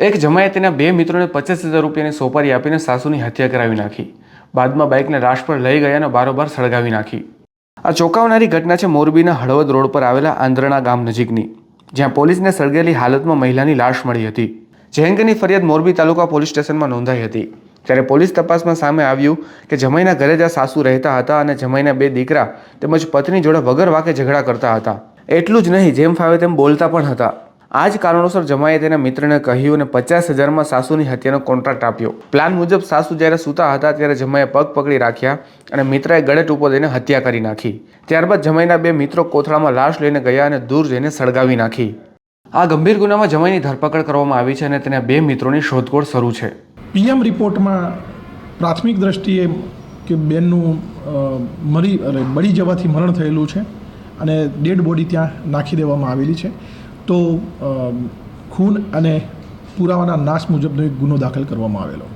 એક જમાએ તેના બે મિત્રોને પચાસ હજાર રૂપિયાની સોપારી આપીને સાસુની હત્યા કરાવી નાખી. બાદમાં બાઇકને લાશ પર લઈ ગયા અને બારોબાર સળગાવી નાખી. આ ચોંકાવનારી ઘટના છે મોરબીના હળવદ રોડ પર આવેલા આંદ્રણા ગામ નજીકની, જ્યાં પોલીસને સળગેલી હાલતમાં મહિલાની લાશ મળી હતી. જે અંગેની ફરિયાદ મોરબી તાલુકા પોલીસ સ્ટેશનમાં નોંધાઈ હતી. ત્યારે પોલીસ તપાસમાં સામે આવ્યું કે જમાઈના ઘરે જ્યાં સાસુ રહેતા હતા અને જમાઈના બે દીકરા તેમજ પત્ની જોડે વગર વાકે ઝઘડા કરતા હતા. એટલું જ નહીં, જેમ ફાવે તેમ બોલતા પણ હતા. આ જ કારણોસર જમાએ તેના મિત્રને કહ્યું અને પચાસ હજારમાં સાસુની હત્યાનો કોન્ટ્રાક્ટ આપ્યો. પ્લાન મુજબ સાસુ જ્યારે સૂતા હતા ત્યારે જમાએ પગ પકડી રાખ્યા અને મિત્રએ ગળે ટૂંપો દઈને હત્યા કરી નાખી. ત્યારબાદ જમાઈના બે મિત્રો કોથળામાં લાશ લઈને ગયા અને દૂર જઈને સળગાવી નાખી. આ ગંભીર ગુનામાં જમાઈની ધરપકડ કરવામાં આવી છે અને તેના બે મિત્રોની શોધખોળ શરૂ છે. પીએમ રિપોર્ટમાં પ્રાથમિક દ્રષ્ટિએ કે બેનનું મરી બળી જવાથી મરણ થયેલું છે અને ડેડ બોડી ત્યાં નાખી દેવામાં આવેલી છે. તો ખૂન અને પુરાવાના નાશ મુજબનો એક ગુનો દાખલ કરવામાં આવેલો.